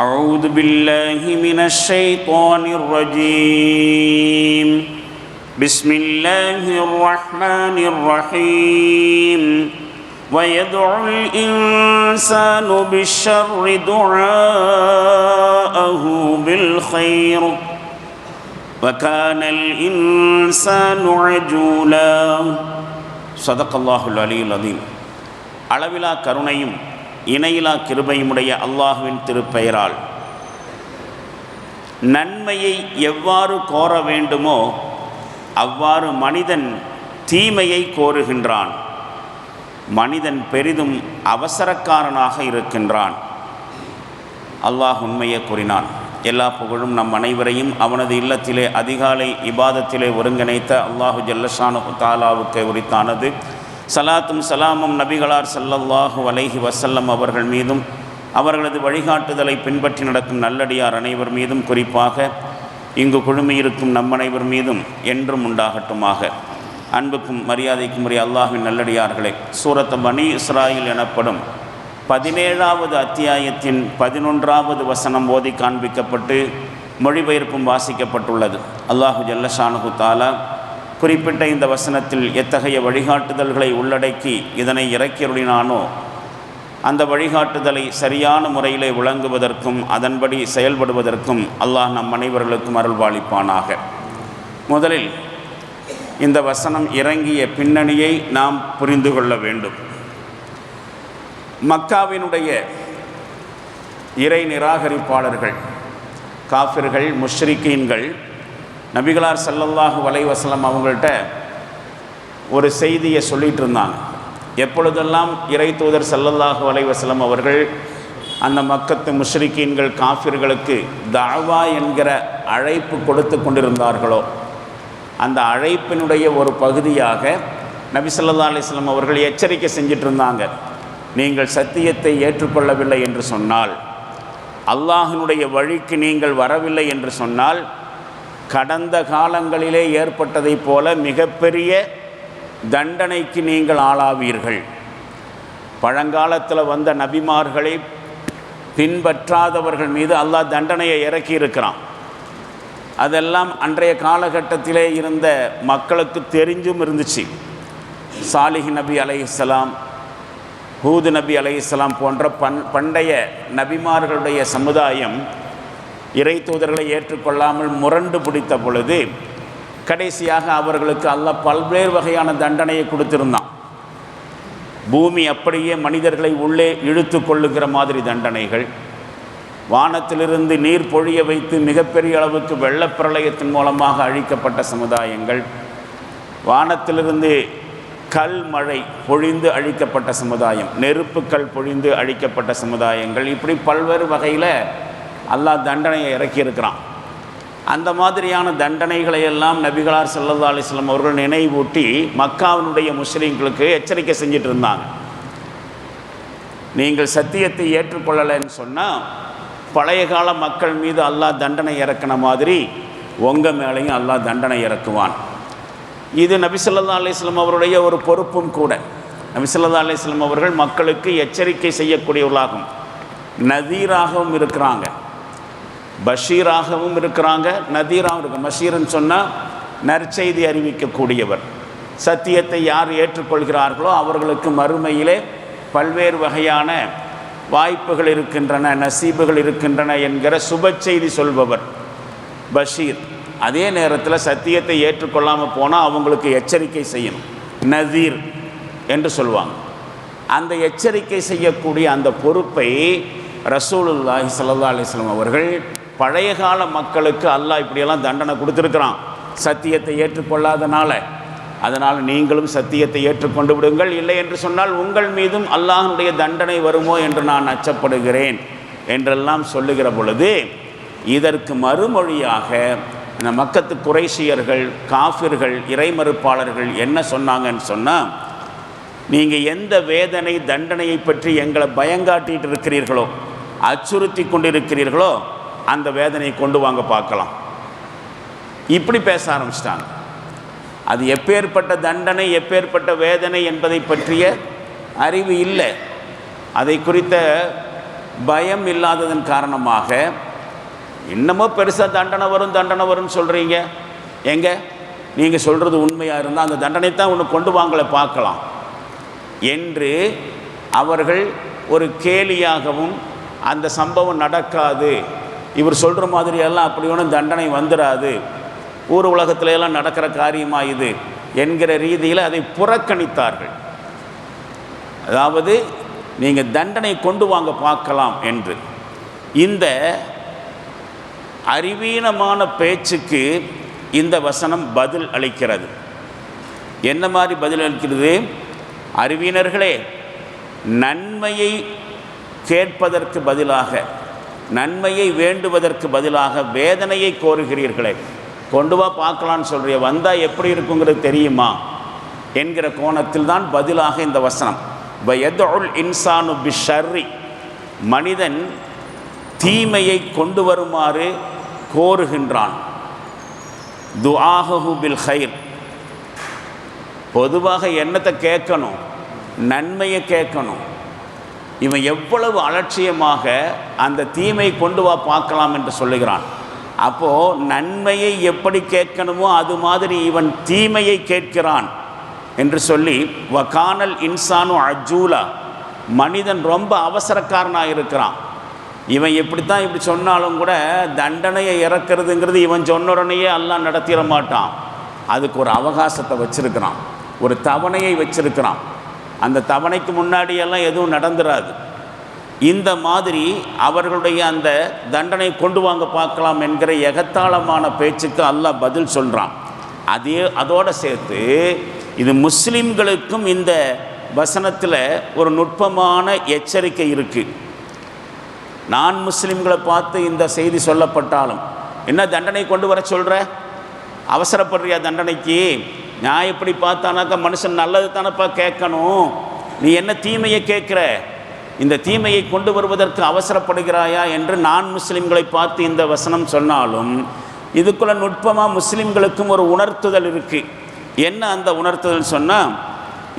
أعوذ بالله من الشيطان الرجيم بسم الله الرحمن الرحيم ويدعو الإنسان بالشر دعاءه بالخير وكان الإنسان عجولا صدق الله العلي العظيم அளவிலா கருணையும் இணையிலா கிருபையுமுடைய அல்லாஹுவின் திருப்பெயரால். நன்மையை எவ்வாறு கோர வேண்டுமோ அவ்வாறு மனிதன் தீமையை கோருகின்றான். மனிதன் பெரிதும் அவசரக்காரனாக இருக்கின்றான். அல்லாஹ் உண்மையை கூறினான். எல்லா புகழும் நம் அனைவரையும் அவனது இல்லத்திலே அதிகாலை இபாதத்திலே ஒருங்கிணைத்த அல்லாஹு ஜல்லஷானு தாலாவுக்கு உரித்தானது. சலாத்தும் சலாமும் நபிகளார் சல்லல்லாஹு அலைஹி வசல்லம் அவர்கள் மீதும் அவர்களது வழிகாட்டுதலை பின்பற்றி நடக்கும் நல்லடியார் அனைவர் மீதும் குறிப்பாக இங்கு குழுமியிருக்கும் நம் அனைவர் மீதும் என்றும் உண்டாகட்டுமாக. அன்புக்கும் மரியாதைக்கும் உரிய அல்லாஹின் நல்லடியார்களே சூரத் பனி இஸ்ராயில் எனப்படும் பதினேழாவது அத்தியாயத்தின் பதினொன்றாவது வசனம் ஓதி காண்பிக்கப்பட்டு மொழிபெயர்ப்பும் வாசிக்கப்பட்டுள்ளது. அல்லாஹு ஜல்லஷானு தாலா குறிப்பிட்ட இந்த வசனத்தில் எத்தகைய வழிகாட்டுதல்களை உள்ளடக்கி இதனை இறக்கியருளினானோ அந்த வழிகாட்டுதலை சரியான முறையிலே விளங்குவதற்கும் அதன்படி செயல்படுவதற்கும் அல்லாஹ் நம் அனைவர்களுக்கும் அருள்வாளிப்பானாக. முதலில் இந்த வசனம் இறங்கிய பின்னணியை நாம் புரிந்து கொள்ள வேண்டும். மக்காவினுடைய இறை நிராகரிப்பாளர்கள் காஃபிர்கள் முஷ்ரிக்கீன்கள் நபிகளார் சல்லல்லாஹு வலைவசலம் அவங்கள்ட்ட ஒரு செய்தியை சொல்லிகிட்டு இருந்தாங்க. எப்பொழுதெல்லாம் இறை தூதர் சல்லல்லாஹு வலைவசலம் அவர்கள் அந்த மக்கத்து முஷ்ரிக்கீன்கள் காஃபிர்களுக்கு தாவா என்கிற அழைப்பு கொடுத்து கொண்டிருந்தார்களோ அந்த அழைப்பினுடைய ஒரு பகுதியாக நபி சொல்லா அலிஸ்லாம் அவர்கள் எச்சரிக்கை செஞ்சிட்டு இருந்தாங்க. நீங்கள் சத்தியத்தை ஏற்றுக்கொள்ளவில்லை என்று சொன்னால் அல்லாஹினுடைய வழிக்கு நீங்கள் வரவில்லை என்று சொன்னால் கடந்த காலங்களிலே ஏற்பட்டதைப் போல மிகப்பெரிய தண்டனைக்கு நீங்கள் ஆளாவீர்கள். பழங்காலத்தில் வந்த நபிமார்களை பின்பற்றாதவர்கள் மீது அல்லாஹ் தண்டனையை இறக்கி இருக்கிறான் அதெல்லாம் அன்றைய காலகட்டத்திலே இருந்த மக்களுக்கு தெரிஞ்சும் இருந்துச்சு. சாலிஹி நபி அலையாம் ஹூது நபி அலையாம் போன்ற பண் பண்டைய நபிமார்களுடைய சமுதாயம் இறை தூதர்களை ஏற்றுக்கொள்ளாமல் முரண்டு பிடித்த பொழுது கடைசியாக அவர்களுக்கு அல்ல பல்வேறு வகையான தண்டனையை கொடுத்திருந்தான். பூமி அப்படியே மனிதர்களை உள்ளே இழுத்து கொள்ளுகிற மாதிரி தண்டனைகள். வானத்திலிருந்து நீர் பொழிய வைத்து மிகப்பெரிய அளவுக்கு வெள்ளப்பிரளயத்தின் மூலமாக அழிக்கப்பட்ட சமுதாயங்கள். வானத்திலிருந்து கல் மழை பொழிந்து அழிக்கப்பட்ட சமுதாயம். நெருப்புக்கல் பொழிந்து அழிக்கப்பட்ட சமுதாயங்கள். இப்படி பல்வேறு வகையில் அல்லாஹ் தண்டனையை இறக்கியிருக்கிறான். அந்த மாதிரியான தண்டனைகளை எல்லாம் நபிகளார் சல்லா அலிஸ்லாம் அவர்கள் நினைவூட்டி மக்காவினுடைய முஸ்லீம்களுக்கு எச்சரிக்கை செஞ்சிட்டு இருந்தாங்க. நீங்கள் சத்தியத்தை ஏற்றுக்கொள்ளலைன்னு சொன்னால் பழைய கால மக்கள் மீது அல்லாஹ் தண்டனை இறக்கின மாதிரி உங்கள் மேலேயும் அல்லாஹ் தண்டனை இறக்குவான். இது நபிசல்லா அலிஸ்லாம் அவருடைய ஒரு பொறுப்பும் கூட. நபிசல்லா அலிஸ்லாம் அவர்கள் மக்களுக்கு எச்சரிக்கை செய்யக்கூடியவர்களாகும் நதீராகவும் இருக்கிறாங்க. பஷீராகவும் இருக்கிறாங்க நதீராகவும் இருக்கு பஷீர்னு சொன்னால் நற்செய்தி அறிவிக்கக்கூடியவர். சத்தியத்தை யார் ஏற்றுக்கொள்கிறார்களோ அவர்களுக்கு மறுமையிலே பல்வேறு வகையான வாய்ப்புகள் இருக்கின்றன நசீபுகள் இருக்கின்றன என்கிற சுப செய்தி சொல்பவர் பஷீர். அதே நேரத்தில் சத்தியத்தை ஏற்றுக்கொள்ளாமல் போனால் அவங்களுக்கு எச்சரிக்கை செய்யணும். நதீர் என்று சொல்லுவாங்க. அந்த எச்சரிக்கை செய்யக்கூடிய அந்த பொறுப்பை ரசூலுல்லாஹி சல்லா அலிஸ்லாம் அவர்கள் பழைய கால மக்களுக்கு அல்லாஹ் இப்படியெல்லாம் தண்டனை கொடுத்துருக்குறான். சத்தியத்தை ஏற்றுக்கொள்ளாதனால. அதனால் நீங்களும் சத்தியத்தை ஏற்றுக்கொண்டு விடுங்கள். இல்லை என்று சொன்னால் உங்கள் மீதும் அல்லாஹனுடைய தண்டனை வருமோ என்று நான் அச்சப்படுகிறேன் என்றெல்லாம் சொல்லுகிற பொழுது இதற்கு மறுமொழியாக இந்த மக்கத்து குறைசியர்கள் காஃபிர்கள் இறைமறுப்பாளர்கள் என்ன சொன்னாங்கன்னு சொன்னால் நீங்கள் எந்த வேதனை தண்டனையை பற்றி எங்களை பயங்காட்டிட்டு இருக்கிறீர்களோ அச்சுறுத்தி கொண்டிருக்கிறீர்களோ அந்த வேதனையை கொண்டு வாங்க பார்க்கலாம். இப்படி பேச ஆரம்பிச்சிட்டாங்க. அது எப்பேற்பட்ட தண்டனை எப்பேற்பட்ட வேதனை என்பதை பற்றிய அறிவு இல்லை. அதை குறித்த பயம் இல்லாததன் காரணமாக இன்னமோ பெருசாக தண்டனை வரும் தண்டனை வரும்னு சொல்கிறீங்க எங்க? நீங்கள் சொல்கிறது உண்மையாக இருந்தால் அந்த தண்டனை தான் ஒன்று கொண்டு வாங்களை பார்க்கலாம். என்று அவர்கள் ஒரு கேலியாகவும் அந்த சம்பவம் நடக்காது. இவர் சொல்கிற மாதிரியெல்லாம் அப்படி ஒன்றும் தண்டனை வந்துடாது ஊர் உலகத்துல எல்லாம் நடக்கிற காரியமா இது என்கிற ரீதியில் அதை புறக்கணித்தார்கள். அதாவது நீங்கள் தண்டனை கொண்டு வாங்க பார்க்கலாம் என்று. இந்த அறிவீனமான பேச்சுக்கு இந்த வசனம் பதில் அளிக்கிறது. என்ன மாதிரி பதில் அளிக்கிறது? அறிவீனர்களே நன்மையை கேட்பதற்கு பதிலாக நன்மையை வேண்டுவதற்கு பதிலாக வேதனையை கோருகிறீர்களே. கொண்டு வா பார்க்கலான்னு சொல்றிய வந்தால் எப்படி இருக்குங்கிறது தெரியுமா? என்கிற கோணத்தில் தான் பதிலாக இந்த வசனம். வயதுல் இன்சானு பிஷர்ரி மனிதன் தீமையை கொண்டு வருமாறு கோருகின்றான். துஆஹு பில் ஹைர் பொதுவாக என்னத்தை கேட்கணும்? நன்மையை கேட்கணும். இவன் எவ்வளவு அலட்சியமாக அந்த தீமை கொண்டு வா பார்க்கலாம் என்று சொல்லுகிறான். அப்போது நன்மையை எப்படி கேட்கணுமோ அது மாதிரி இவன் தீமையை கேட்கிறான் என்று சொல்லி வகானல் இன்சானு அஜூலா. மனிதன் ரொம்ப அவசரக்காரனாக இருக்கிறான். இவன் எப்படித்தான் இப்படி சொன்னாலும் கூட தண்டனையை இறக்கிறதுங்கிறது இவன் சொன்ன உடனேயே எல்லாம் நடத்திட மாட்டான். அதுக்கு ஒரு அவகாசத்தை வச்சுருக்கிறான். ஒரு தவணையை வச்சுருக்கிறான். அந்த தவணைக்கு முன்னாடியெல்லாம் எதுவும் நடந்துராது. இந்த மாதிரி அவர்களுடைய அந்த தண்டனை கொண்டு வாங்க பார்க்கலாம் என்கிற எகத்தாளமான பேச்சுக்கு அல்லாஹ் பதில் சொல்கிறான் அதே அதோடு சேர்த்து இது முஸ்லீம்களுக்கும் இந்த வசனத்தில் ஒரு நுட்பமான எச்சரிக்கை இருக்குது நான் முஸ்லீம்களை பார்த்து இந்த செய்தி சொல்லப்பட்டாலும் என்ன தண்டனை கொண்டு வர சொல்கிற அவசரப்படுறியா தண்டனைக்கு? நான் எப்படி பார்த்தானாக்கா மனுஷன் நல்லது தானப்பா கேட்கணும். நீ என்ன தீமையை கேட்குற? இந்த தீமையை கொண்டு வருவதற்கு அவசரப்படுகிறாயா என்று நான் முஸ்லீம்களை பார்த்து இந்த வசனம் சொன்னாலும் இதுக்குள்ள நுட்பமாக முஸ்லீம்களுக்கும் ஒரு உணர்த்துதல் இருக்குது என்ன அந்த உணர்த்துதல் சொன்னால்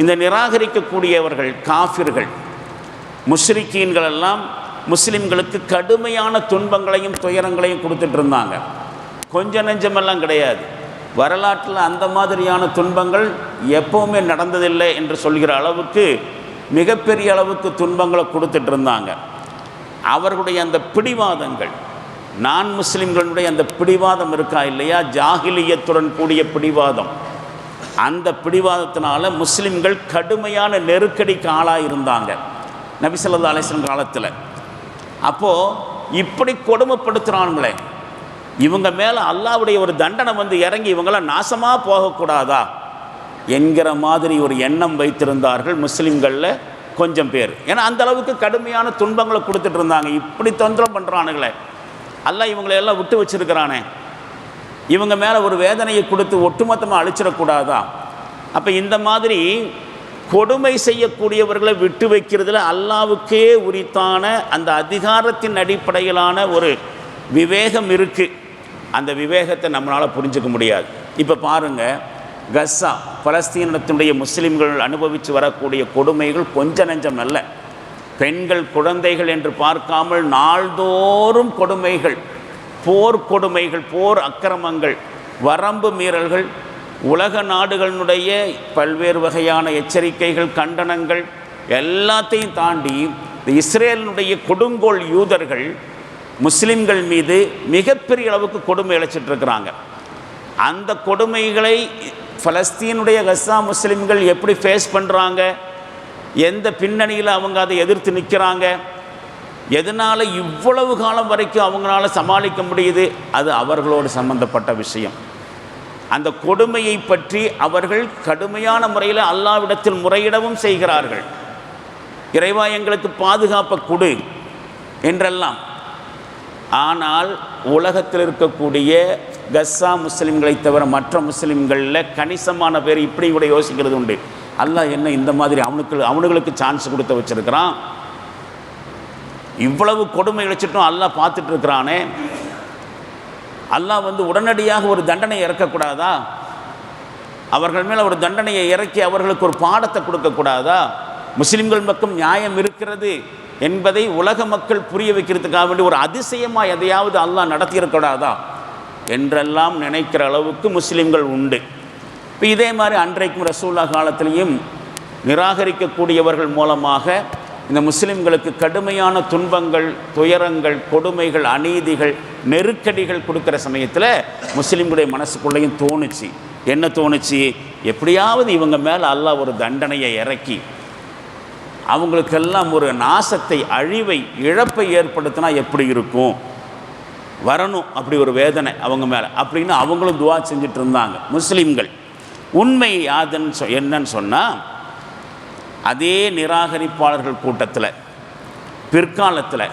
இந்த நிராகரிக்கக்கூடியவர்கள் காஃபிர்கள் முஷ்ரிக்கீன்கள் எல்லாம் கடுமையான துன்பங்களையும் துயரங்களையும் கொடுத்துட்டு இருந்தாங்க. கொஞ்சம் நெஞ்சமெல்லாம் கிடையாது. வரலாற்றில் அந்த மாதிரியான துன்பங்கள் எப்போவுமே நடந்ததில்லை என்று சொல்கிற அளவுக்கு மிகப்பெரிய அளவுக்கு துன்பங்களை கொடுத்துட்டு இருந்தாங்க அவர்களுடைய அந்த பிடிவாதங்கள் நான் முஸ்லிம்களுடைய அந்த பிடிவாதம் இருக்கா இல்லையா? ஜாகிலியத்துடன் கூடிய பிடிவாதம். அந்த பிடிவாதத்தினால முஸ்லிம்கள் கடுமையான நெருக்கடிக்கு ஆளாக இருந்தாங்க நபிசல்லா அலிஸ்லம் காலத்தில். அப்போது இப்படி கொடுமைப்படுத்துகிறானுங்களே இவங்க மேலே அல்லாவுடைய ஒரு தண்டனை வந்து இறங்கி இவங்களாம் நாசமாக போகக்கூடாதா என்கிற மாதிரி ஒரு எண்ணம் வைத்திருந்தார்கள் முஸ்லீம்களில் கொஞ்சம் பேர். ஏன்னா அந்த அளவுக்கு கடுமையான துன்பங்களை கொடுத்துட்டு இருந்தாங்க. இப்படி தொந்தரம் பண்ணுறானுங்களே அல்லாஹ் இவங்களை எல்லாம் விட்டு வச்சிருக்கிறானே. இவங்க மேலே ஒரு வேதனையை கொடுத்து ஒட்டுமொத்தமாக அழிச்சிடக்கூடாதா? அப்போ இந்த மாதிரி கொடுமை செய்யக்கூடியவர்களை விட்டு வைக்கிறதுல அல்லாவுக்கே உரித்தான அந்த அதிகாரத்தின் அடிப்படையிலான ஒரு விவேகம் இருக்குது அந்த விவேகத்தை நம்மளால் புரிஞ்சுக்க முடியாது. இப்போ பாருங்கள் கஸ்ஸா பலஸ்தீனத்தினுடைய முஸ்லீம்கள் அனுபவித்து வரக்கூடிய கொடுமைகள் கொஞ்ச நெஞ்சம் அல்ல. பெண்கள் குழந்தைகள் என்று பார்க்காமல் நாள்தோறும் கொடுமைகள் போர் கொடுமைகள் போர் அக்கிரமங்கள் வரம்பு மீறல்கள் உலக நாடுகளினுடைய பல்வேறு வகையான எச்சரிக்கைகள் கண்டனங்கள் எல்லாத்தையும் தாண்டி இந்த இஸ்ரேலினுடைய கொடுங்கோல் யூதர்கள் முஸ்லிம்கள் மீது மிகப்பெரிய அளவுக்கு கொடுமை இழைச்சிட்டு இருக்கிறாங்க அந்த கொடுமைகளை பலஸ்தீனுடைய கசா முஸ்லீம்கள் எப்படி ஃபேஸ் பண்ணுறாங்க எந்த பின்னணியில் அவங்க அதை எதிர்த்து நிற்கிறாங்க எதனால் இவ்வளவு காலம் வரைக்கும் அவங்களால சமாளிக்க முடியுது? அது அவர்களோடு சம்பந்தப்பட்ட விஷயம். அந்த கொடுமையை பற்றி அவர்கள் கடுமையான முறையில் அல்லாவிடத்தில் முறையிடவும் செய்கிறார்கள். இறைவா எங்களுக்கு பாதுகாப்பை கொடு என்றெல்லாம். ஆனால் உலகத்தில் இருக்கக்கூடிய கஸ்ஸா முஸ்லிம்களை தவிர மற்ற முஸ்லீம்களில் கணிசமான பேர் இப்படி கூட யோசிக்கிறது உண்டு. அல்லாஹ் என்ன இந்த மாதிரி அவனுக்கு அவனுங்களுக்கு சான்ஸ் கொடுத்து வச்சிருக்கிறான். இவ்வளவு கொடுமை இழைச்சிட்டும் அல்லாஹ் பார்த்துட்டு இருக்கிறானே அல்லாஹ் வந்து உடனடியாக ஒரு தண்டனை இறக்கக்கூடாதா? அவர்கள் மேலே ஒரு தண்டனையை இறக்கி அவர்களுக்கு ஒரு பாடத்தை கொடுக்கக்கூடாதா? முஸ்லிம்கள் பக்கம் நியாயம் இருக்கிறது. என்பதை உலக மக்கள் புரிய வைக்கிறதுக்காக வேண்டி ஒரு அதிசயமாக எதையாவது அல்லாஹ் நடத்தியிருக்கூடாதா என்றெல்லாம் நினைக்கிற அளவுக்கு முஸ்லீம்கள் உண்டு. இப்போ இதே மாதிரி அன்றைக்கும் ரசூல்லா காலத்திலையும் நிராகரிக்கக்கூடியவர்கள் மூலமாக இந்த முஸ்லிம்களுக்கு கடுமையான துன்பங்கள் துயரங்கள் கொடுமைகள் அநீதிகள் நெருக்கடிகள் கொடுக்குற சமயத்தில் முஸ்லீம்களுடைய மனசுக்குள்ளேயும் தோணுச்சு. என்ன தோணுச்சு? எப்படியாவது இவங்க மேலே அல்லாஹ் ஒரு தண்டனையை இறக்கி அவங்களுக்கெல்லாம் ஒரு நாசத்தை அழிவை இழப்பை ஏற்படுத்தினா எப்படி இருக்கும்? வரணும் அப்படி ஒரு வேதனை அவங்க மேலே. அப்படின்னு அவங்களும் துவா செஞ்சுட்டு இருந்தாங்க. முஸ்லீம்கள் உண்மை யாதுன்னு சொ என்னன்னு சொன்னால் அதே நிராகரிப்பாளர்கள் கூட்டத்தில் பிற்காலத்தில்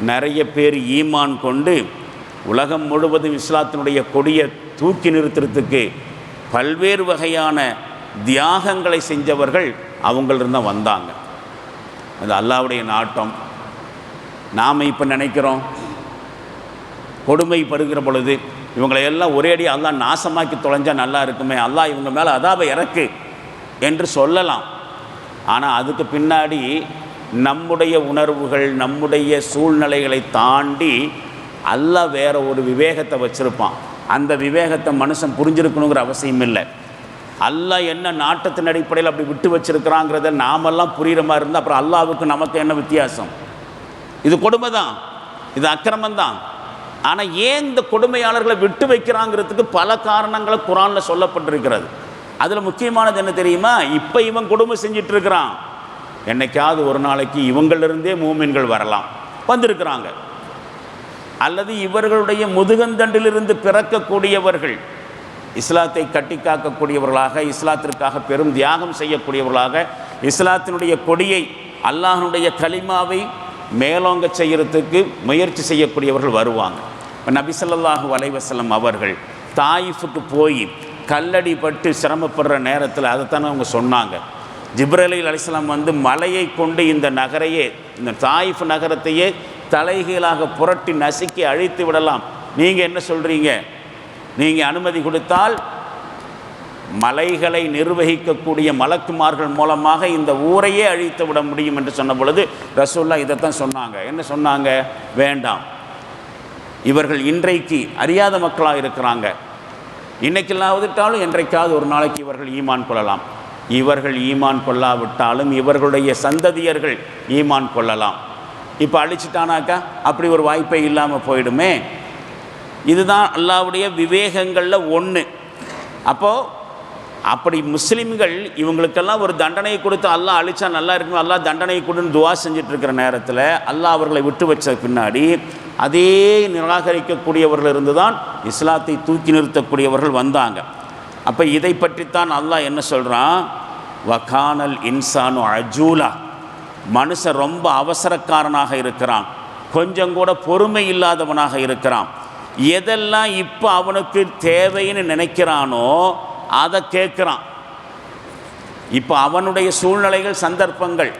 நிறைய பேர் ஈமான் கொண்டு உலகம் முழுவதும் இஸ்லாத்தினுடைய கொடியை தூக்கி நிறுத்துறதுக்கு பல்வேறு வகையான தியாகங்களை செஞ்சவர்கள் அவங்களிருந்து தான் வந்தாங்க. அது அல்லாவுடைய நாட்டம். நாம் இப்போ நினைக்கிறோம் கொடுமைப்படுகிற பொழுது இவங்களை எல்லாம் ஒரேடி அல்லாஹ் நாசமாக்கி தொலைஞ்சா நல்லா இருக்குமே அல்லாஹ் இவங்க மேலே அதாவை இறக்கு என்று சொல்லலாம். ஆனால் அதுக்கு பின்னாடி நம்முடைய உணர்வுகள் நம்முடைய சூழ்நிலைகளை தாண்டி அல்லாஹ் வேற ஒரு விவேகத்தை வச்சுருப்பான். அந்த விவேகத்தை மனுஷன் புரிஞ்சிருக்கணுங்கிற அவசியம் இல்லை அல்லாஹ் என்ன நாட்டத்தின் அடிப்படையில் அப்படி விட்டு வச்சுருக்கிறாங்கிறத நாமெல்லாம் புரிகிற மாதிரி இருந்தால் அப்புறம் அல்லாவுக்கு நமக்கு என்ன வித்தியாசம்? இது கொடுமை தான் இது அக்கிரமம் தான் ஆனால் ஏன் இந்த கொடுமையாளர்களை விட்டு வைக்கிறாங்கிறதுக்கு பல காரணங்களை குரானில் சொல்லப்பட்டிருக்கிறது. அதில் முக்கியமானது என்ன தெரியுமா? இப்போ இவன் கொடுமை செஞ்சிட்டு இருக்கிறான் என்னைக்காவது ஒரு நாளைக்கு இவங்களிருந்தே மூமின்கள் வரலாம். வந்திருக்கிறாங்க. அல்லது இவர்களுடைய முதுகந்தண்டிலிருந்து பிறக்கக்கூடியவர்கள் இஸ்லாத்தை கட்டி காக்கக்கூடியவர்களாக இஸ்லாத்திற்காக பெரும் தியாகம் செய்யக்கூடியவர்களாக இஸ்லாத்தினுடைய கொடியை அல்லாஹனுடைய கலிமாவை மேலோங்க செய்கிறதுக்கு முயற்சி செய்யக்கூடியவர்கள் வருவாங்க. இப்போ நபிசல்லாஹு அலைவசல்லம் அவர்கள் தாயிஃபுக்கு போய் கல்லடி பட்டு சிரமப்படுற நேரத்தில் அதைத்தானே அவங்க சொன்னாங்க. ஜிப்ரலி அலிஸ்லாம் வந்து மலையை கொண்டு இந்த நகரையே இந்த தாயிஃப் நகரத்தையே தலைகீழாக புரட்டி நசுக்கி அழித்து விடலாம். நீங்கள் என்ன சொல்கிறீங்க நீங்கள் அனுமதி கொடுத்தால் மலைகளை நிர்வகிக்கக்கூடிய மலக்குமார்கள் மூலமாக இந்த ஊரையே அழித்து விட முடியும் என்று சொன்ன பொழுது ரசூல்லா இதைத்தான் சொன்னாங்க. என்ன சொன்னாங்க? வேண்டாம். இவர்கள் இன்றைக்கு அறியாத மக்களாக இருக்கிறாங்க. இன்னைக்கெல்லாவதுட்டாலும் என்றைக்காவது ஒரு நாளைக்கு இவர்கள் ஈமான் கொள்ளலாம். இவர்கள் ஈமான் கொள்ளாவிட்டாலும் இவர்களுடைய சந்ததியர்கள் ஈமான் கொள்ளலாம். இப்போ அழிச்சிட்டானாக்கா? அப்படி ஒரு வாய்ப்பே இல்லாமல் போயிடுமே. இதுதான் அல்லாவுடைய விவேகங்களில் ஒன்று அப்போது அப்படி முஸ்லீம்கள் இவங்களுக்கெல்லாம் ஒரு தண்டனை கொடுத்து அல்லாஹ் அழிச்சா நல்லா இருக்கும் அல்லாஹ் தண்டனை கொடுன்னு துவா செஞ்சிட்ருக்கிற இருக்கிற நேரத்தில் அல்லாஹ் அவர்களை விட்டு வச்ச பின்னாடி அதே நிராகரிக்கக்கூடியவர்கள் இருந்து தான் இஸ்லாத்தை தூக்கி நிறுத்தக்கூடியவர்கள் வந்தாங்க. அப்போ இதை பற்றித்தான் அல்லாஹ் என்ன சொல்கிறான் வகானல் இன்சானு அஜூலா. மனுஷன் ரொம்ப அவசரக்காரனாக இருக்கிறான். கொஞ்சம் கூட பொறுமை இல்லாதவனாக இருக்கிறான். எதெல்லாம் இப்போ அவனுக்கு தேவைன்னு நினைக்கிறானோ அதை கேட்குறான் இப்போ அவனுடைய சூழ்நிலைகள் சந்தர்ப்பங்கள்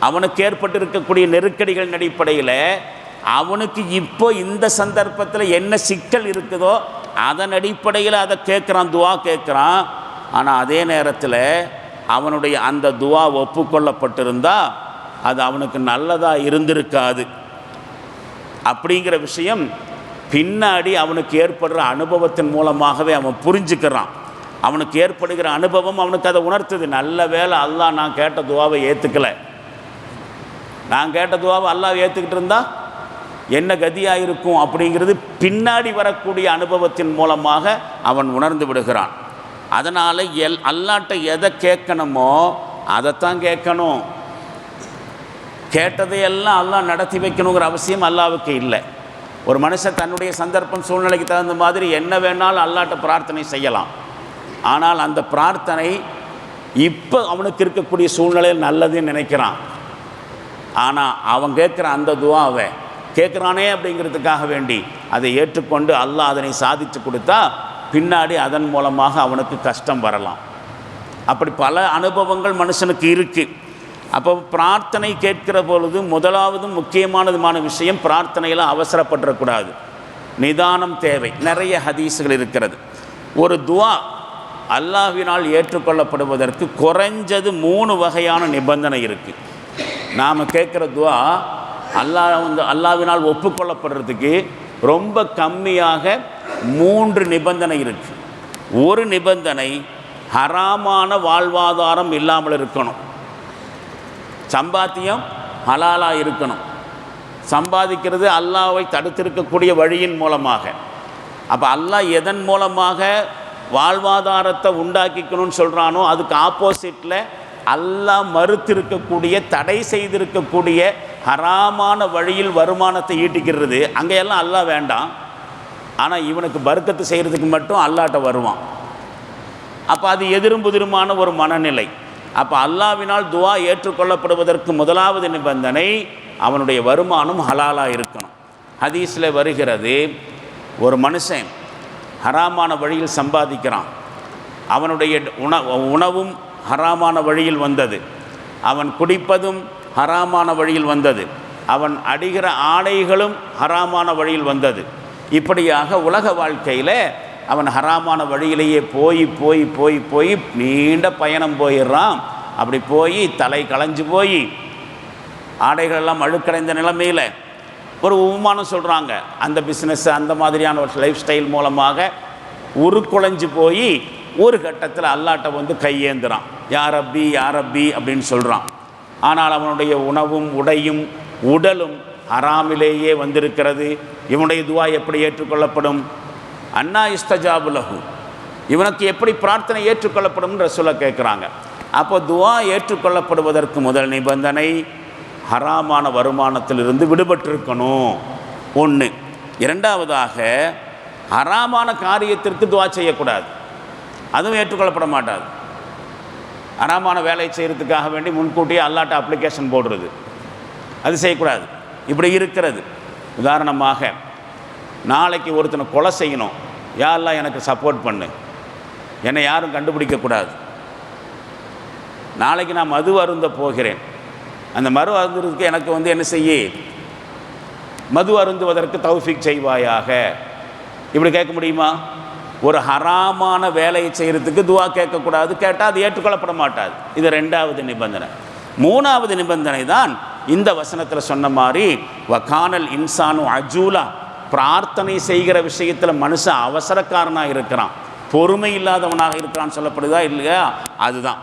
அவனுக்கு ஏற்பட்டிருக்கக்கூடிய நெருக்கடிகளின் அடிப்படையில் அவனுக்கு இப்போ இந்த சந்தர்ப்பத்தில் என்ன சிக்கல் இருக்குதோ அதன் அடிப்படையில் அதை கேட்குறான் துவா கேட்குறான் ஆனால் அதே நேரத்தில் அவனுடைய அந்த துவா ஒப்புக்கொள்ளப்பட்டிருந்தா அது அவனுக்கு நல்லதாக இருந்திருக்காது. அப்படிங்கிற விஷயம் பின்னாடி அவனுக்கு ஏற்படுற அனுபவத்தின் மூலமாகவே அவன் புரிஞ்சுக்கிறான். அவனுக்கு ஏற்படுகிற அனுபவம் அவனுக்கு அதை உணர்த்துது. நல்ல வேலை அல்லா நான் கேட்ட துவாவை ஏற்றுக்கலை நான் கேட்ட துவாவை அல்லாஹ் ஏற்றுக்கிட்டு இருந்தா? என்ன கதியாக இருக்கும் அப்படிங்கிறது பின்னாடி வரக்கூடிய அனுபவத்தின் மூலமாக அவன் உணர்ந்து விடுகிறான். அதனால் எல் அல்லாட்ட எதை கேட்கணுமோ அதைத்தான் கேட்கணும். கேட்டதையெல்லாம் அல்லா நடத்தி வைக்கணுங்கிற அவசியம் அல்லாவுக்கு இல்லை. ஒரு மனுஷன் தன்னுடைய சந்தர்ப்பம் சூழ்நிலைக்கு தகுந்த மாதிரி என்ன வேணாலும் அல்லாட்ட பிரார்த்தனை செய்யலாம். ஆனால் அந்த பிரார்த்தனை இப்போ அவனுக்கு இருக்கக்கூடிய சூழ்நிலையில் நல்லதுன்னு நினைக்கிறான். ஆனால் அவன் கேட்குற அந்த துவாவை கேட்குறானே அப்படிங்கிறதுக்காக வேண்டி அதை ஏற்றுக்கொண்டு அல்லாஹ் அதனை சாதித்து கொடுத்தா பின்னாடி அதன் மூலமாக அவனுக்கு கஷ்டம் வரலாம். அப்படி பல அனுபவங்கள் மனுஷனுக்கு இருக்குது அப்போ பிரார்த்தனை கேட்கிற பொழுது முதலாவதும் முக்கியமானதுமான விஷயம் பிரார்த்தனையில் அவசரப்பட்டுறக்கூடாது. நிதானம் தேவை. நிறைய ஹதீஸுகள் இருக்கிறது. ஒரு துவா அல்லாஹினால் ஏற்றுக்கொள்ளப்படுவதற்கு குறைஞ்சது மூணு வகையான நிபந்தனை இருக்குது நாம் கேட்குற துவா அல்லாஹ் வந்து அல்லாவினால் ஒப்புக்கொள்ளப்படுறதுக்கு ரொம்ப கம்மியாக மூன்று நிபந்தனை இருக்குது ஒரு நிபந்தனை ஹராமான வாழ்வாதாரம் இல்லாமல் இருக்கணும். சம்பாத்தியம் ஹலாலாக இருக்கணும். சம்பாதிக்கிறது அல்லாவை தடுத்திருக்கக்கூடிய வழியின் மூலமாக. அப்போ அல்லாஹ் எதன் மூலமாக வாழ்வாதாரத்தை உண்டாக்கிக்கணும்னு சொல்கிறானோ அதுக்கு ஆப்போசிட்டில் அல்லாஹ் மறுத்திருக்கக்கூடிய தடை செய்திருக்கக்கூடிய ஹராமான வழியில் வருமானத்தை ஈட்டிக்கிறது. அங்கேயெல்லாம் அல்லாஹ் வேண்டாம். ஆனால் இவனுக்கு பருக்கத்து செய்கிறதுக்கு மட்டும் அல்லாட்ட வருவான். அப்போ அது எதிரும் புதிருமான ஒரு மனநிலை. அப்போ அல்லாவினால் துவா ஏற்றுக்கொள்ளப்படுவதற்கு முதலாவது நிபந்தனை அவனுடைய வருமானம் ஹலாலாக இருக்கணும். ஹதீஸில் வருகிறது ஒரு மனுஷன் ஹராமான வழியில் சம்பாதிக்கிறான். அவனுடைய உண உணவும் ஹராமான வழியில் வந்தது. அவன் குடிப்பதும் ஹராமான வழியில் வந்தது. அவன் அடிகிற ஆடைகளும் ஹராமான வழியில் வந்தது. இப்படியாக உலக வாழ்க்கையில் அவன் ஹராமான வழியிலேயே போய் போய் போய் போய் நீண்ட பயணம் போயிடுறான். அப்படி போய் தலை களைஞ்சு போய் ஆடைகளெல்லாம் அழுக்கடைந்த நிலைமையில் ஒரு உமானம் சொல்கிறாங்க அந்த பிஸ்னஸ் அந்த மாதிரியான ஒரு லைஃப் ஸ்டைல் மூலமாக உருக்குலைஞ்சு போய் ஒரு கட்டத்தில் அல்லாட்ட வந்து கையேந்துறான். யார் அப்பி யார் அப்பி அப்படின்னு சொல்கிறான் ஆனால் அவனுடைய உணவும் உடையும் உடலும் அறாமிலேயே வந்திருக்கிறது. இவனுடைய துவா எப்படி ஏற்றுக்கொள்ளப்படும்? அண்ணா இஸ்தஜாபு லஹு. இவனுக்கு எப்படி பிரார்த்தனை ஏற்றுக்கொள்ளப்படும் சொல்ல கேட்குறாங்க அப்போ துவா ஏற்றுக்கொள்ளப்படுவதற்கு முதல் நிபந்தனை ஹராமான வருமானத்திலிருந்து விடுபட்டிருக்கணும். ஒன்று இரண்டாவதாக ஹராமான காரியத்திற்கு துவா செய்யக்கூடாது. அதுவும் ஏற்றுக்கொள்ளப்பட மாட்டாது. அறாமான வேலை செய்கிறதுக்காக வேண்டி முன்கூட்டியே அல்லாட்ட அப்ளிகேஷன் போடுறது. அது செய்யக்கூடாது. இப்படி இருக்கிறது. உதாரணமாக நாளைக்கு ஒருத்தனை கொலை செய்யணும். யாரெல்லாம் எனக்கு சப்போர்ட் பண்ணு. என்னை யாரும் கண்டுபிடிக்கக்கூடாது நாளைக்கு நான் மது அருந்த போகிறேன். அந்த மறு அருந்துறதுக்கு எனக்கு வந்து என்ன செய்ய? மது அருந்துவதற்கு தௌஃபிக் செய்வாயாக. இப்படி கேட்க முடியுமா? ஒரு ஹராமான வேலையை செய்கிறதுக்கு துவா கேட்கக்கூடாது கேட்டால் அது ஏற்றுக்கொள்ளப்பட மாட்டாது. இது ரெண்டாவது நிபந்தனை. மூணாவது நிபந்தனை தான் இந்த வசனத்தில் சொன்ன மாதிரி வக்கானல் இன்சானு அஜூலா. பிரார்த்தனை செய்கிற விஷயத்தில் மனுஷன் அவசரக்காரனாக இருக்கிறான். பொறுமை இல்லாதவனாக இருக்கிறான்னு சொல்லப்படுதா இல்லையா? அதுதான்.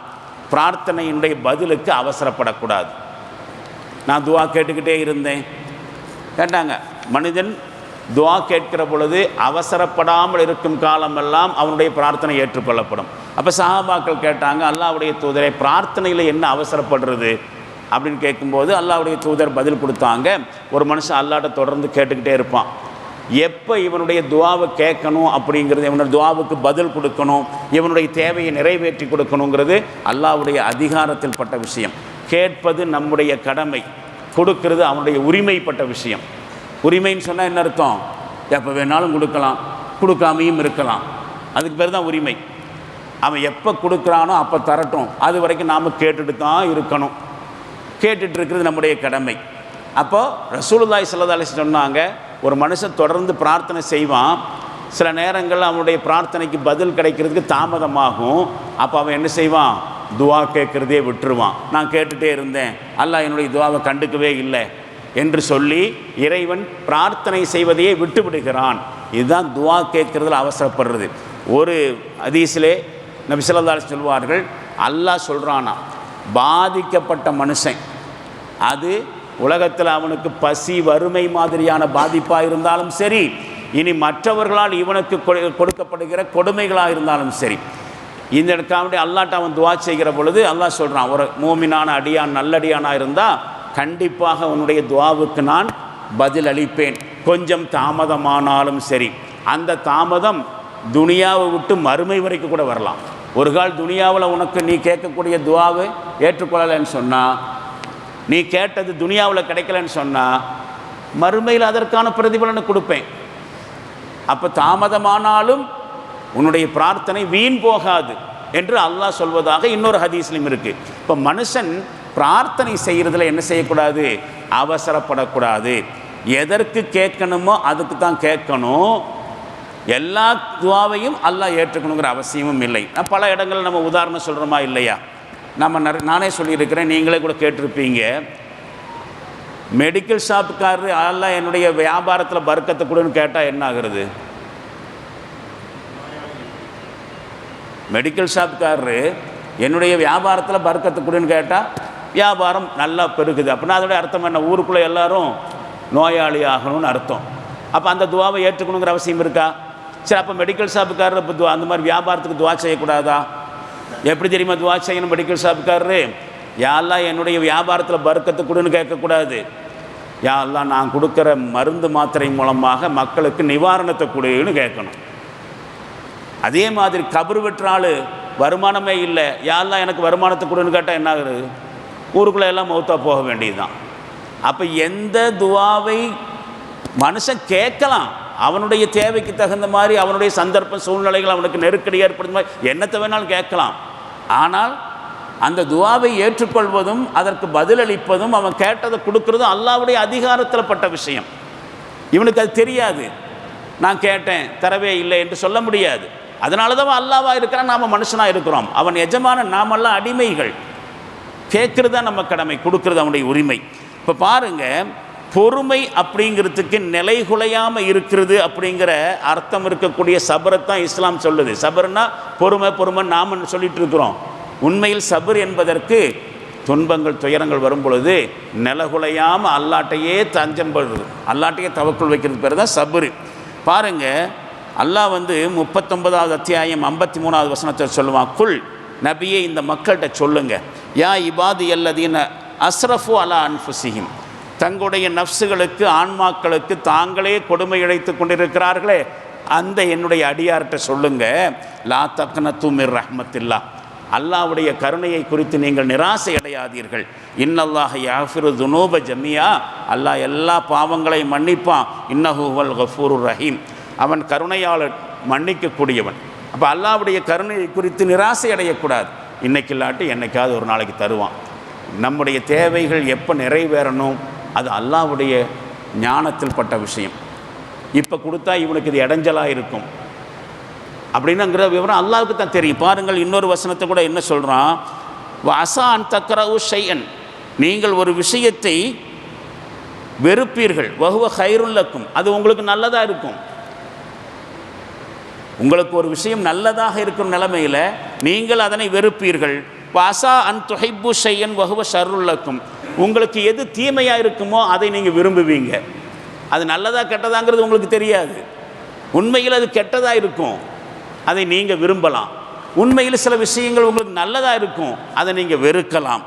பிரார்த்தனையினுடைய பதிலுக்கு அவசரப்படக்கூடாது. நான் துவா கேட்டுக்கிட்டே இருந்தேன். கேட்டாங்க மனிதன் துவா கேட்கிற பொழுது அவசரப்படாமல் இருக்கும் காலமெல்லாம் அவனுடைய பிரார்த்தனை ஏற்றுக்கொள்ளப்படும். அப்போ சஹாபாக்கள் கேட்டாங்க அல்லாவுடைய தூதரை பிரார்த்தனையில் என்ன அவசரப்படுறது? அப்படின்னு கேட்கும்போது அல்லாவுடைய தூதர் பதில் கொடுத்தாங்க. ஒரு மனுஷன் அல்லாட்ட தொடர்ந்து கேட்டுக்கிட்டே இருப்பான். எப்போ இவனுடைய துவாவை கேட்கணும் அப்படிங்கிறது இவனுடைய துவாவுக்கு பதில் கொடுக்கணும் இவனுடைய தேவையை நிறைவேற்றி கொடுக்கணுங்கிறது அல்லாவுடைய அதிகாரத்தில் பட்ட விஷயம். கேட்பது நம்முடைய கடமை கொடுக்கறது அவனுடைய உரிமைப்பட்ட விஷயம். உரிமைன்னு சொன்னால் என்ன அர்த்தம்? எப்போ வேணாலும் கொடுக்கலாம் கொடுக்காமையும் இருக்கலாம். அதுக்கு பேர் தான் உரிமை. அவன் எப்போ கொடுக்குறானோ அப்போ தரட்டும். அது வரைக்கும் நாம் கேட்டுட்டு தான் இருக்கணும். கேட்டுட்டு இருக்கிறது நம்முடைய கடமை. அப்போது ரசூலுல்லாய் சல்லா சொன்னாங்க ஒரு மனுஷன் தொடர்ந்து பிரார்த்தனை செய்வான். சில நேரங்களில் அவனுடைய பிரார்த்தனைக்கு பதில் கிடைக்கிறதுக்கு தாமதமாகும். அப்போ அவன் என்ன செய்வான்? துவா கேட்குறதே விட்டுருவான். நான் கேட்டுகிட்டே இருந்தேன். அல்லாஹ் என்னுடைய துவாவை கண்டுக்கவே இல்லை என்று சொல்லி இறைவன் பிரார்த்தனை செய்வதையே விட்டு விடுகிறான் இதுதான் துவா கேட்குறதுல அவசரப்படுறது. ஒரு அதீசிலே நபிசல்லாஸ் சொல்வார்கள் அல்லாஹ் சொல்கிறானா பாதிக்கப்பட்ட மனுஷன் அது உலகத்தில் அவனுக்கு பசி வறுமை மாதிரியான பாதிப்பாக இருந்தாலும் சரி இனி மற்றவர்களால் இவனுக்கு கொடு- கொடுக்கப்படுகிற கொடுமைகளாக இருந்தாலும் சரி இந்த இடக்காண்டி அல்லாட்ட அவன் துவா செய்கிற பொழுது அல்லாஹ் சொல்கிறான் ஒரு மூமினான அடியான் நல்லடியானாக இருந்தால் கண்டிப்பாக உன்னுடைய துவாவுக்கு நான் பதில் அளிப்பேன். கொஞ்சம் தாமதமானாலும் சரி அந்த தாமதம் துனியாவை விட்டு மறுமை வரைக்கும் கூட வரலாம். ஒரு கால் துனியாவில் உனக்கு நீ கேட்கக்கூடிய துவாவை ஏற்றுக்கொள்ளலைன்னு சொன்னால் நீ கேட்டது துனியாவில் கிடைக்கலன்னு சொன்னால் மறுமையில் அதற்கான பிரதிபலனை கொடுப்பேன். அப்போ தாமதமானாலும் உன்னுடைய பிரார்த்தனை வீண் போகாது என்று அல்லாஹ் சொல்வதாக இன்னொரு ஹதீஸ்லையும் இருக்குது இப்போ மனுஷன் பிரார்த்தனை செய்கிறதுல என்ன செய்யக்கூடாது? அவசரப்படக்கூடாது. எதற்கு கேட்கணுமோ அதுக்கு தான் கேட்கணும். எல்லா துவாவையும் அல்லாஹ் ஏற்றுக்கணுங்கிற அவசியமும் இல்லை. பல இடங்களில் நம்ம உதாரணம் சொல்கிறோமா இல்லையா? நம்ம நானே சொல்லியிருக்கிறேன் நீங்களே கூட கேட்டிருப்பீங்க. மெடிக்கல் ஷாப்புக்காரரு அதெல்லாம் என்னுடைய வியாபாரத்தில் பறக்கத்தை கொடுன்னு கேட்டால் என்ன ஆகுறது? மெடிக்கல் ஷாப்புக்காரரு என்னுடைய வியாபாரத்தில் பறக்கத்தை கொடுன்னு கேட்டால் வியாபாரம் நல்லா பெருகுது. அப்படின்னா அதோட அர்த்தம் என்ன? ஊருக்குள்ளே எல்லாரும் நோயாளி ஆகணும்னு அர்த்தம். அப்போ அந்த துவாவை ஏற்றுக்கணுங்கிற அவசியம் இருக்கா? சரி அப்போ மெடிக்கல் ஷாப்புக்காரர் இப்போ துவா அந்த மாதிரி வியாபாரத்துக்கு துவா செய்யக்கூடாதா? எப்படி தெரியுமா துவா செய்யணும்? மெடிக்கல் ஷாப்புக்காரரு யாரெல்லாம் என்னுடைய வியாபாரத்தில் பறக்கத்தை கொடுன்னு கேட்கக்கூடாது. யாரெல்லாம் நான் கொடுக்குற மருந்து மாத்திரை மூலமாக மக்களுக்கு நிவாரணத்தை கொடுன்னு கேட்கணும். அதே மாதிரி கபர் வெற்றாள் வருமானமே இல்லை. யாரெல்லாம் எனக்கு வருமானத்தை கொடுன்னு கேட்டால் என்ன ஆகுது? ஊருக்குள்ளே எல்லாம் மௌத்தா போக வேண்டியதுதான். அப்போ எந்த துவாவை மனுஷன் கேட்கலாம். அவனுடைய தேவைக்கு தகுந்த மாதிரி அவனுடைய சந்தர்ப்ப சூழ்நிலைகள் அவனுக்கு நெருக்கடி ஏற்படுத்த மாதிரி என்னத்தை வேணாலும் கேட்கலாம். ஆனால் அந்த துவாவை ஏற்றுக்கொள்வதும் அதற்கு பதிலளிப்பதும் அவன் கேட்டதை கொடுக்கறதும் அல்லாவுடைய அதிகாரத்தில் பட்ட விஷயம். இவனுக்கு அது தெரியாது. நான் கேட்டேன் தரவே இல்லை என்று சொல்ல முடியாது. அதனால தான் அல்லாவாக இருக்கிறான் நாம் மனுஷனாக இருக்கிறோம். அவன் எஜமான நாமெல்லாம் அடிமைகள். கேட்குறது தான் நம்ம கடமை கொடுக்கறது அவனுடைய உரிமை. இப்போ பாருங்க பொறுமை அப்படிங்கிறதுக்கு நிலைகுலையாமல் இருக்கிறது அப்படிங்கிற அர்த்தம் இருக்கக்கூடிய சபரத்தான் இஸ்லாம் சொல்லுது. சபர்னா பொறுமை பொறுமை நாம் சொல்லிட்டு இருக்கிறோம். உண்மையில் சபர் என்பதற்கு துன்பங்கள் துயரங்கள் வரும் பொழுது நிலகுலையாமல் அல்லாட்டையே தஞ்சம் படுறது அல்லாட்டையே தவக்குள் வைக்கிறது பேர் தான் சபரு. பாருங்க அல்லாஹ் வந்து முப்பத்தொன்பதாவது அத்தியாயம் ஐம்பத்தி மூணாவது வசனத்தை சொல்லுவான் குல் நபியே இந்த மக்கள்கிட்ட சொல்லுங்க. யா இபாது அல்லதீன அஸ்ரஃபு அலா அன்ஃபுசிஹிம் தங்களுடைய நஃப்ஸுகளுக்கு ஆன்மாக்களுக்கு தாங்களே கொடுமை இழைத்து கொண்டிருக்கிறார்களே. அந்த என்னுடைய அடியார்கிட்ட சொல்லுங்க. லா தக்கனத்து தூமிர் ரஹ்மத்தில்லா. அல்லாவுடைய கருணையை குறித்து நீங்கள் நிராசை அடையாதீர்கள். இன்னல்லாஹ யாஃபிரு துனூப ஜமியா. அல்லாஹ் எல்லா பாவங்களையும் மன்னிப்பான். இன்னஹூவல் கஃபூரு ரஹீம். அவன் கருணையாளர் மன்னிக்கக்கூடியவன். அப்போ அல்லாவுடைய கருணையை குறித்து நிராசை அடையக்கூடாது. இன்னைக்கு இல்லாட்டி என்னைக்காவது ஒரு நாளைக்கு தருவான். நம்முடைய தேவைகள் எப்போ நிறைவேறணும்? அது அல்லாவுடைய ஞானத்தில் பட்ட விஷயம். இப்போ கொடுத்தா இவனுக்கு இது இடைஞ்சலாக இருக்கும். அப்படின்னுங்கிற விவரம் அல்லாவுக்கு தான் தெரியும். பாருங்கள் இன்னொரு வசனத்தை கூட என்ன சொல்கிறான் அசான் தக்கரவு ஷையன் நீங்கள் ஒரு விஷயத்தை வெறுப்பீர்கள். வகுவ ஹைருல்லக்கும் அது உங்களுக்கு நல்லதாக இருக்கும். உங்களுக்கு ஒரு விஷயம் நல்லதாக இருக்கும் நிலைமையில் நீங்கள் அதனை வெறுப்பீர்கள். வாசா அன் துஹைப்பு ஷையன் வகுவ ஷருல்லக்கும் உங்களுக்கு எது தீமையாக இருக்குமோ அதை நீங்கள் விரும்புவீங்க. அது நல்லதாக கெட்டதாங்கிறது உங்களுக்கு தெரியாது. உண்மையில் அது கெட்டதாக இருக்கும். அதை நீங்கள் விரும்பலாம். உண்மையில் சில விஷயங்கள் உங்களுக்கு நல்லதாக இருக்கும். அதை நீங்கள் வெறுக்கலாம்.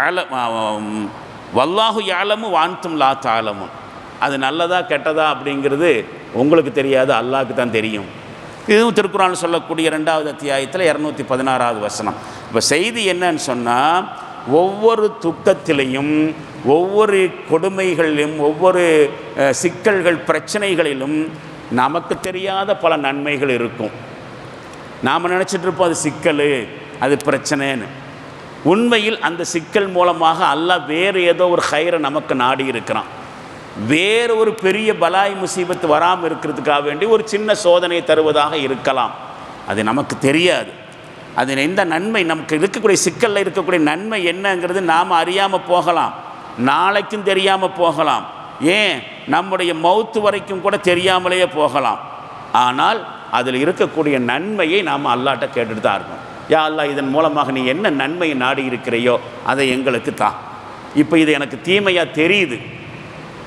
ஏழ வல்லாஹு ஏழமும் வான்த்தும் லா தாளமும் அது நல்லதா கெட்டதா அப்படிங்கிறது உங்களுக்கு தெரியாது அல்லாவுக்கு தான் தெரியும். இதுவும் திருக்குறான் சொல்லக்கூடிய ரெண்டாவது அத்தியாயத்தில் இரநூத்தி பதினாறாவது வசனம். இப்போ செய்தி என்னன்னு சொன்னால் ஒவ்வொரு துக்கத்திலையும் ஒவ்வொரு கொடுமைகளிலும் ஒவ்வொரு சிக்கல்கள் பிரச்சனைகளிலும் நமக்கு தெரியாத பல நன்மைகள் இருக்கும். நாம் நினச்சிட்ருப்போம் அது சிக்கல் அது பிரச்சனைன்னு. உண்மையில் அந்த சிக்கல் மூலமாக அல்ல வேறு ஏதோ ஒரு ஹைரை நமக்கு நாடி இருக்கிறான். வேறு ஒரு பெரிய பலாய் முசீபத்து வராமல் இருக்கிறதுக்காக வேண்டி ஒரு சின்ன சோதனை தருவதாக இருக்கலாம். அது நமக்கு தெரியாது. அது எந்த நன்மை நமக்கு இருக்கக்கூடிய சிக்கலில் இருக்கக்கூடிய நன்மை என்னங்கிறது நாம் அறியாமல் போகலாம். நாளைக்கும் தெரியாமல் போகலாம். ஏன்? நம்முடைய மௌத்து வரைக்கும் கூட தெரியாமலேயே போகலாம். ஆனால் அதில் இருக்கக்கூடிய நன்மையை நாம் அல்லாட்ட கேட்டுட்டு தான் இருக்கோம் யா அல்லா இதன் மூலமாக நீ என்ன நன்மையை நாடி இருக்கிறையோ அதை எங்களுக்கு தான் இப்போ இது எனக்கு தீமையாக தெரியுது.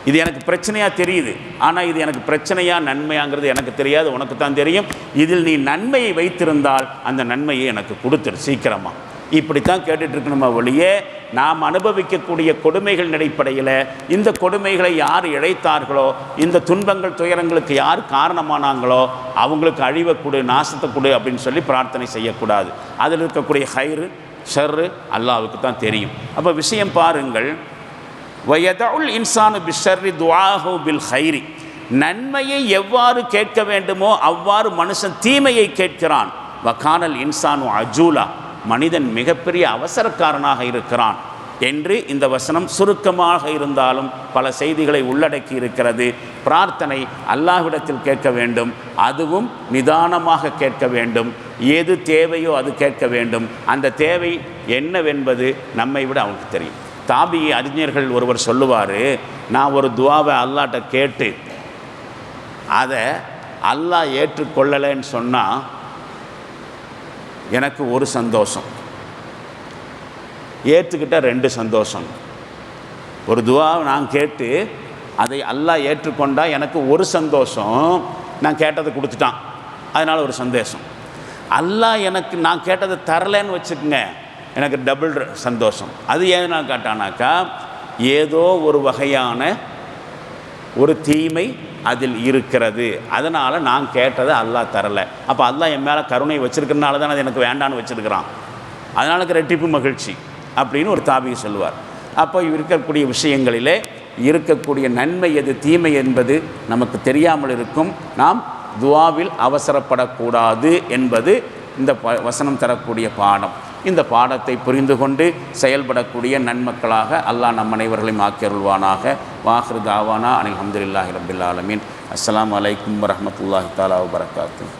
இது எனக்கு பிரச்சனையாக தெரியுது. ஆனால் இது எனக்கு பிரச்சனையாக நன்மையாங்கிறது எனக்கு தெரியாது உனக்கு தான் தெரியும். இதில் நீ நன்மையை வைத்திருந்தால் அந்த நன்மையை எனக்கு கொடுத்துரு சீக்கிரமாக இப்படித்தான் கேட்டுட்ருக்கணுமா ஒழியே நாம் அனுபவிக்கக்கூடிய கொடுமைகள் அடிப்படையில் இந்த கொடுமைகளை யார் இழைத்தார்களோ இந்த துன்பங்கள் துயரங்களுக்கு யார் காரணமானாங்களோ அவங்களுக்கு அழிவை கொடு நாசத்தை கொடு அப்படின்னு சொல்லி பிரார்த்தனை செய்யக்கூடாது. அதில் இருக்கக்கூடிய ஹைரு ஷர்ரு அல்லாவுக்கு தான் தெரியும். அப்போ விஷயம் பாருங்கள் வயதவுல் இன்சானு பிஷர்ரி துவாஹு பில் ஹைரி நன்மையை எவ்வாறு கேட்க வேண்டுமோ அவ்வாறு மனுஷன் தீமையை கேட்கிறான். வகானல் இன்சானு அஜூலா மனிதன் மிகப்பெரிய அவசரக்காரனாக இருக்கிறான். என்று இந்த வசனம் சுருக்கமாக இருந்தாலும் பல செய்திகளை உள்ளடக்கி இருக்கிறது. பிரார்த்தனை அல்லாஹ்விடத்தில் கேட்க வேண்டும். அதுவும் நிதானமாக கேட்க வேண்டும். எது தேவையோ அது கேட்க வேண்டும். அந்த தேவை என்னவென்பது நம்மை விட அவனுக்கு தெரியும். தாபியை அறிஞர்கள் ஒருவர் சொல்லுவார் நான் ஒரு துவாவை அல்லாட்ட கேட்டு அதை அல்லாஹ் ஏற்றுக்கொள்ளலைன்னு சொன்னால் எனக்கு ஒரு சந்தோஷம். ஏற்றுக்கிட்ட ரெண்டு சந்தோஷம். ஒரு துவாவை நான் கேட்டு அதை அல்லாஹ் ஏற்றுக்கொண்டால் எனக்கு ஒரு சந்தோஷம். நான் கேட்டதை கொடுத்துட்டான். அதனால் ஒரு சந்தோஷம். அல்லாஹ் எனக்கு நான் கேட்டதை தரலைன்னு வச்சுக்கோங்க. எனக்கு டபுள் சந்தோஷம். அது ஏன் காட்டானாக்கா கேட்டானாக்கா ஏதோ ஒரு வகையான ஒரு தீமை அதில் இருக்கிறது. அதனால் நான் கேட்டதை அல்லா தரலை. அப்போ அல்லா என் மேலே கருணை வச்சிருக்கிறனால தான் அது எனக்கு வேண்டான்னு வச்சுருக்கிறான். அதனால் எனக்கு ரெட்டிப்பு மகிழ்ச்சி அப்படின்னு ஒரு தாபி சொல்லுவார். அப்போ இருக்கக்கூடிய விஷயங்களிலே இருக்கக்கூடிய நன்மை எது தீமை என்பது நமக்கு தெரியாமல் இருக்கும். நாம் துவாவில் அவசரப்படக்கூடாது என்பது இந்த வசனம் தரக்கூடிய பாடம். இந்த பாடத்தை புரிந்து கொண்டு செயல்படக்கூடிய நன்மக்களாக அல்லாஹ் நம் அனைவர்களையும் ஆக்கியருள்வானாக. வாஹ்ரு தாவானா அனில் அஹமதுல்லாஹி ரபில் ஆலமீன். அஸ்லாம் வலைக்கம் வரமத்துல்லாஹி தாலா வபரகாத்துஹ்.